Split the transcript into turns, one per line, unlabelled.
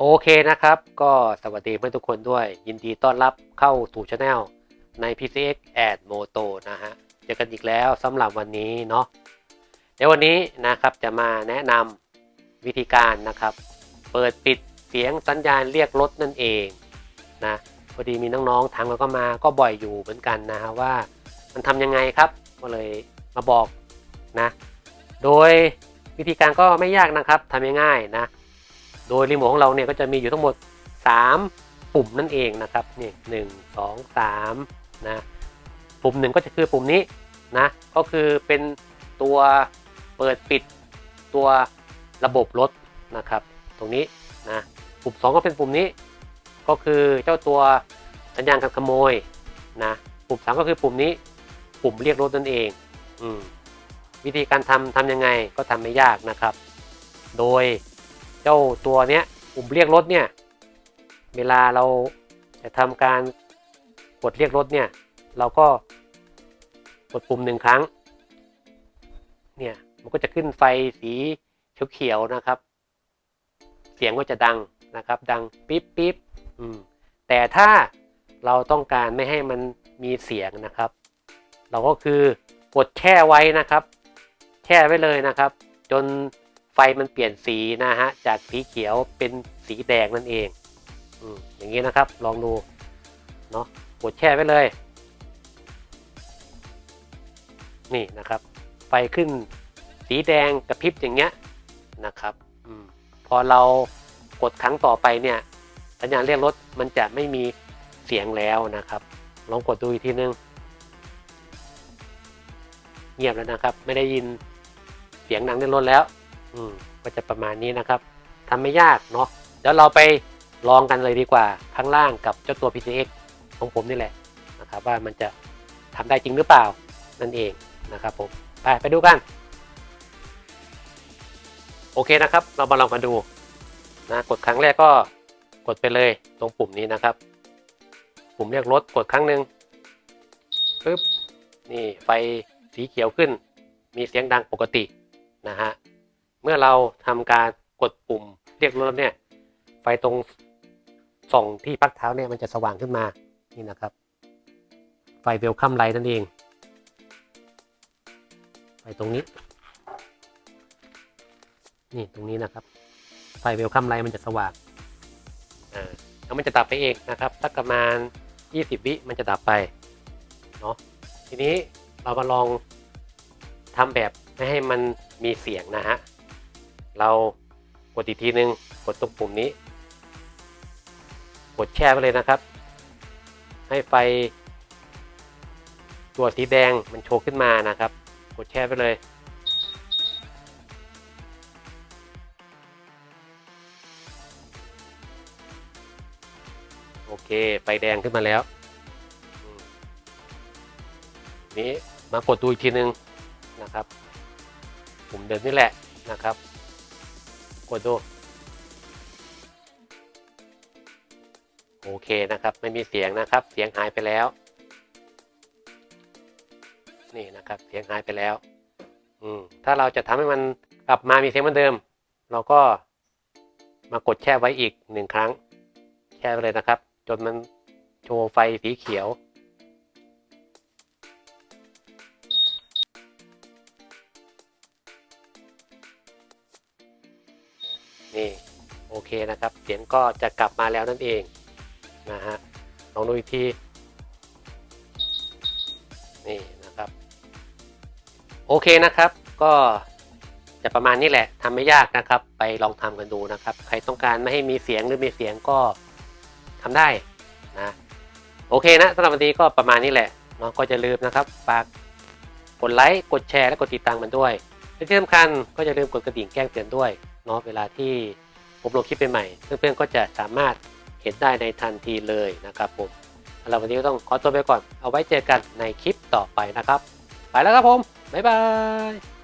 โอเคนะครับ ก็สวัสดีเพื่อนทุกคนด้วย ยินดีต้อนรับเข้าสู่ช anel ใน PCX Ad Moto นะฮะ เจอกันอีกแล้วสำหรับวันนี้เนาะเดี๋ยววันนี้นะครับจะมาแนะนำวิธีการนะครับ เปิดปิดเสียงสัญญาณเรียกรถนั่นเองนะพอดีมีน้องๆทางเราก็มาก็บ่อยอยู่เหมือนกันนะฮะว่ามันทำยังไงครับก็เลยมาบอกนะ โดยวิธีการก็ไม่ยากนะครับทำง่ายๆนะ โดยรีโมทของเราเนี่ยก็จะมีอยู่ทั้งหมด 3 ปุ่มนั่นเองนะครับนี่หนึ่งสองสามนะปุ่มหนึ่งก็จะคือปุ่มนี้นะก็คือเป็นตัวเปิดปิดตัวระบบรถนะครับ ตรงนี้นะปุ่ม 2 ก็เป็นปุ่มนี้ ก็คือเจ้าตัวสัญญาณการขโมยนะปุ่ม 3 ก็คือปุ่มนี้ ปุ่มเรียกรถนั่นเองอืวิธีการทำทำยังไงก็ทำไม่ยากนะครับ โดย จ้าตัวเนี้ยปุ่มเรียกรถเนี่ย เวลาเราจะทำการกดเรียกรถเนี่ย เราก็กดปุ่มหนึ่งครั้ง เนี่ย มันก็จะขึ้นไฟสีเขียวๆนะครับ เสียงก็จะดังนะครับ ดังปิ๊บปิ๊บแต่ถ้าเราต้องการไม่ให้มันมีเสียงนะครับ เราก็คือกดแช่ไว้นะครับ แช่ไว้เลยนะครับ จน ฟมันเปลี่ยนสีนะฮะจากสีเขียวเป็นสีแดงนั่นเองอือย่างนี้นะครับลองดูเนาะกดแช่ไว้เลย นี่นะครับ ไฟขึ้นสีแดงกระพริบอย่างเงี้ยนะครับอพอเรากดครั้งต่อไปเนี่ยสัญญาณเรียกรถมันจะไม่มีเสียงแล้วนะครับ ลองกดดูอีกทีนึงเงียบแล้วนะครับ ไม่ได้ยินเสียงดังในรถแล้ว อืมก็จะประมาณนี้นะครับทำไม่ยากเนาะเดี๋ยวเราไปลองกันเลยดีกว่าข้างล่างกับเจ้าตัว PCX ของผมนี่แหละนะครับ ว่ามันจะทำได้จริงหรือเปล่านั่นเองนะครับผมไปไปดูกัน โอเคนะครับ เรามาลองกันดูนะกดครั้งแรกก็กดไปเลยตรงปุ่มนี้นะครับ ปุ่มเรียกรถกดครั้งหนึ่งปึ๊บนี่ไฟสีเขียวขึ้น มีเสียงดังปกตินะฮะ มื่อเราทำการกดปุ่มเรียกรถเนี่ยไฟตรงส่องที่พักเท้าเนี่ยมันจะสว่างขึ้นมานี่นะครับ ไฟเวลคัมไลท์นั่นเอง ไฟตรงนี้ นี่ตรงนี้นะครับ ไฟเวลคัมไลท์มันจะสว่างอ่าแล้วมันจะดับไปเองนะครับสักประมาณ 20 วิมันจะดับไปเนาะทีนี้เรามาลองทำแบบไม่ให้มันมีเสียงนะฮะ เรากดอีกทีนึงกดตรงปุ่มนี้ กดแช่ไปเลยนะครับ ให้ไฟ ตัวสีแดงมันโชว์ขึ้นมานะครับ กดแช่ไปเลยโอเค ไฟแดงขึ้นมาแล้ว นี้มากดดูอีกทีนึงนะครับ ปุ่มเดิมนี่แหละนะครับ กดดู โอเคนะครับ ไม่มีเสียงนะครับ เสียงหายไปแล้ว นี่นะครับ เสียงหายไปแล้ว อืมถ้าเราจะทำให้มันกลับมามีเสียงเหมือนเดิม เราก็มากดแช่ไว้อีกหนึ่งครั้ง แช่ไปเลยนะครับ จนมันโชว์ไฟสีเขียว นี่โอเคนะครับ เสียงก็จะกลับมาแล้วนั่นเองนะฮะลองดูอีกทีนี่นะครับโอเคนะครับ ก็จะประมาณนี้แหละทำไม่ยากนะครับ ไปลองทำกันดูนะครับ ใครต้องการไม่ให้มีเสียงหรือมีเสียงก็ทำได้นะโอเคนะสำหรับวันนี้ก็ประมาณนี้แหละเนาะก็จะลืมนะครับฝากกดไลค์กดแชร์และกดติดตามมันด้วยและที่สำคัญก็อย่าลืมกดกระดิ่งแจ้งเตือนด้วย เนาะเวลาที่ผมลงคลิปใหม่เพื่อนๆก็จะสามารถเห็นได้ในทันทีเลยนะครับผมเราวันนี้ก็ต้องขอตัวไปก่อน เอาไว้เจอกันในคลิปต่อไปนะครับ ไปแล้วครับผม บ๊ายบาย